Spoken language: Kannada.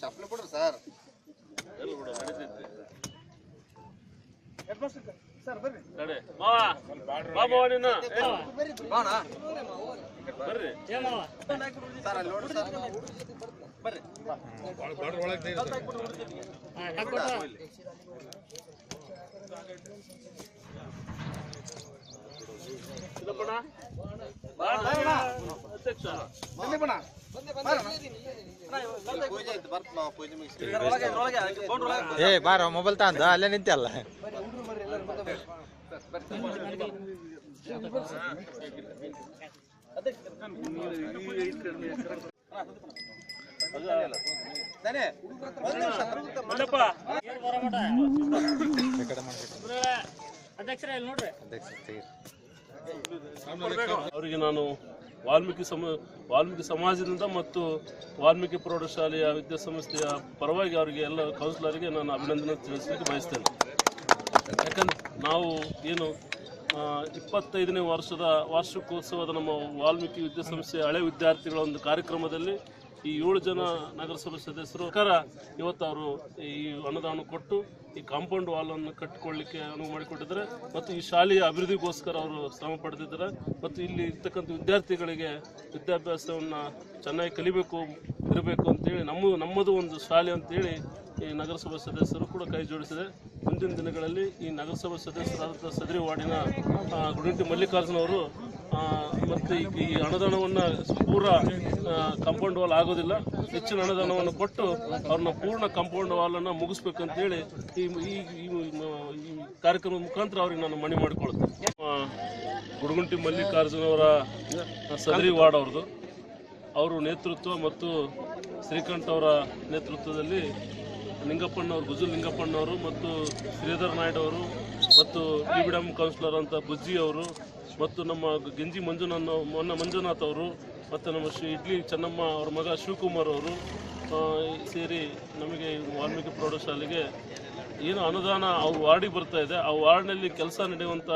ಚಪ್ಪಲಿ ನೋಡ್ರಿ ಸರ್ ಬರ್ರಿ ಏ ಬಾರ ಮೊಬೈಲ್ ತಂದ ಅಲ್ಲೇ ನಿಂತಲ್ಲ ಅಲ್ಲ. ಅಧ್ಯಕ್ಷರೇ ಇಲ್ಲಿ ನೋಡ್ರಿ. ಅವರಿಗೆ ನಾನು ವಾಲ್ಮೀಕಿ ಸಮ, ವಾಲ್ಮೀಕಿ ಸಮಾಜದಿಂದ ಮತ್ತು ವಾಲ್ಮೀಕಿ ಪ್ರೌಢಶಾಲೆಯ ವಿದ್ಯಾಸಂಸ್ಥೆಯ ಪರವಾಗಿ ಅವರಿಗೆ ಎಲ್ಲ ಕೌನ್ಸಿಲರಿಗೆ ನಾನು ಅಭಿನಂದನೆ ತಿಳಿಸಲಿಕ್ಕೆ ಬಯಸ್ತೇನೆ. ಯಾಕಂದ್ರೆ ನಾವು ಏನು ಇಪ್ಪತ್ತೈದನೇ ವರ್ಷದ ವಾರ್ಷಿಕೋತ್ಸವದ ನಮ್ಮ ವಾಲ್ಮೀಕಿ ವಿದ್ಯಾಸಂಸ್ಥೆಯ ಹಳೆ ವಿದ್ಯಾರ್ಥಿಗಳ ಒಂದು ಕಾರ್ಯಕ್ರಮದಲ್ಲಿ ಈ ಏಳು ಜನ ನಗರಸಭೆ ಸದಸ್ಯರು ಸರ್ಕಾರ ಇವತ್ತು ಅವರು ಈ ಅನುದಾನ ಕೊಟ್ಟು ಈ ಕಾಂಪೌಂಡ್ ವಾಲನ್ನು ಕಟ್ಟಿಕೊಳ್ಳಿಕ್ಕೆ ಅನುವು ಮಾಡಿಕೊಟ್ಟಿದ್ದಾರೆ ಮತ್ತು ಈ ಶಾಲೆಯ ಅಭಿವೃದ್ಧಿಗೋಸ್ಕರ ಅವರು ಶ್ರಮ ಪಡೆದಿದ್ದಾರೆ. ಮತ್ತು ಇಲ್ಲಿ ಇರ್ತಕ್ಕಂಥ ವಿದ್ಯಾರ್ಥಿಗಳಿಗೆ ವಿದ್ಯಾಭ್ಯಾಸವನ್ನು ಚೆನ್ನಾಗಿ ಕಲಿಬೇಕು ಇರಬೇಕು ಅಂತೇಳಿ ನಮ್ಮ ನಮ್ಮದು ಒಂದು ಶಾಲೆ ಅಂತೇಳಿ ಈ ನಗರಸಭಾ ಸದಸ್ಯರು ಕೂಡ ಕೈ ಜೋಡಿಸಿದೆ. ಮುಂದಿನ ದಿನಗಳಲ್ಲಿ ಈ ನಗರಸಭಾ ಸದಸ್ಯರಾದಂಥ ಸದರಿ ವಾರ್ಡಿನ ಗುಡಿಂಟಿ ಮಲ್ಲಿಕಾರ್ಜುನ ಅವರು ಆ, ಮತ್ತು ಈ- ಅನುದಾನವನ್ನು ಪೂರ ಕಾಂಪೌಂಡ್ ವಾಲ್ ಆಗೋದಿಲ್ಲ. ಹೆಚ್ಚಿನ ಅನುದಾನವನ್ನು ಕೊಟ್ಟು ಅವ್ರನ್ನ ಪೂರ್ಣ ಕಾಂಪೌಂಡ್ ವಾಲನ್ನು ಮುಗಿಸ್ಬೇಕಂತೇಳಿ ಈ ಈ ಕಾರ್ಯಕ್ರಮದ ಮುಖಾಂತರ ಅವ್ರಿಗೆ ನಾನು ಮನವಿ ಮಾಡಿಕೊಳ್ತೇನೆ. ಗುಡಗುಂಟಿ ಮಲ್ಲಿಕಾರ್ಜುನ ಅವರ ಸದರಿ ವಾರ್ಡ್ ಅವ್ರದ್ದು. ಅವರು ನೇತೃತ್ವ ಮತ್ತು ಶ್ರೀಕಂಠ ಅವರ ನೇತೃತ್ವದಲ್ಲಿ ಲಿಂಗಪ್ಪಣ್ಣವರು ಗುಜು ಲಿಂಗಪ್ಪಣ್ಣವರು ಮತ್ತು ಶ್ರೀಧರ್ ನಾಯ್ಡು ಅವರು ಮತ್ತು ಬಿ ಬಿಡಮ್ ಕೌನ್ಸಿಲರ್ ಅಂತ ಬುಜ್ಜಿ ಅವರು ಮತ್ತು ನಮ್ಮ ಗೆಂಜಿ ಮಂಜುನಾಥ್ ಮೊನ್ನ ಮಂಜುನಾಥ್ ಅವರು ಮತ್ತು ನಮ್ಮ ಶ್ರೀ ಇಡ್ಲಿ ಚೆನ್ನಮ್ಮ ಅವರ ಮಗ ಶಿವಕುಮಾರ್ ಅವರು ಸೇರಿ ನಮಗೆ ವಾಲ್ಮೀಕಿ ಪ್ರೌಢಶಾಲೆಗೆ ಏನು ಅನುದಾನ ಅವ್ರ ವಾರ್ಡಿಗೆ ಬರ್ತಾ ಇದೆ. ಆ ವಾರ್ಡ್ನಲ್ಲಿ ಕೆಲಸ ನಡೆಯುವಂಥ